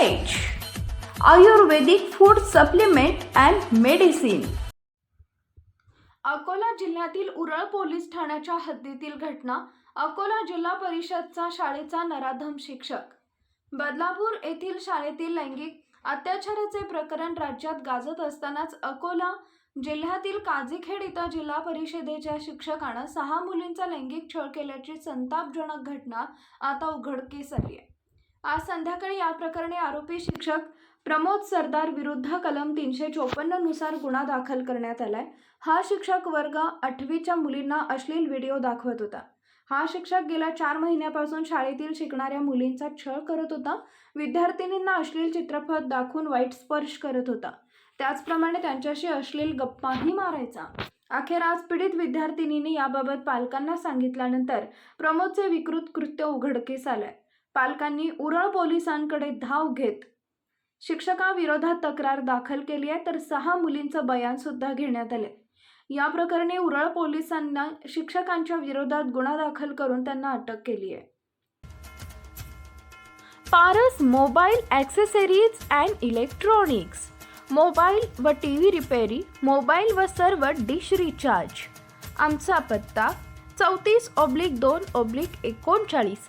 Ayurvedic food supplement and medicine Akola जिल्ह्यातील Ural police ठाण्याच्या हद्दीतील घटना अकोला जिल्हा परिषदचा शाळेचा नराधम शिक्षक. बदलापूर येथील शाळेतील लैंगिक अत्याचाराचे प्रकरण राज्यात गाजत असतानाच अकोला जिल्ह्यातील काझीखेड इथं जिल्हा परिषदेच्या शिक्षकानं सहा मुलींचा लैंगिक छळ केल्याची संतापजनक घटना आता उघडकीस आली आहे. आज संध्याकाळी या प्रकरणी आरोपी शिक्षक प्रमोद सरदार विरुद्ध कलम तीनशे चोपन्ननुसार गुन्हा दाखल करण्यात आलाय. हा शिक्षक वर्ग आठवीच्या मुलींना अश्लील व्हिडिओ दाखवत होता. हा शिक्षक गेल्या चार महिन्यापासून शाळेतील शिकणाऱ्या मुलींचा छळ करत होता. विद्यार्थिनींना अश्लील चित्रपट दाखवून वाईट स्पर्श करत होता. त्याचप्रमाणे त्यांच्याशी अश्लील गप्पाही मारायचा. अखेर आज पीडित विद्यार्थिनींनी याबाबत पालकांना सांगितल्यानंतर प्रमोदचे विकृत कृत्य उघडकीस आलंय. पालकांनी उरळ पोलिसांकडे धाव घेत शिक्षकाविरोधात तक्रार दाखल केली आहे तर सहा मुलींचं बयान सुद्धा घेण्यात आले या प्रकरणी उरळ पोलिसांना शिक्षकांच्या विरोधात गुन्हा दाखल करून त्यांना अटक केली आहे. Paras mobile accessories and electronics. Mobile व टी व्ही रिपेरी मोबाईल व सर्व डिश रिचार्ज. आमचा पत्ता चौतीस ऑब्लिक दोन ऑब्लिक एकोणचाळीस.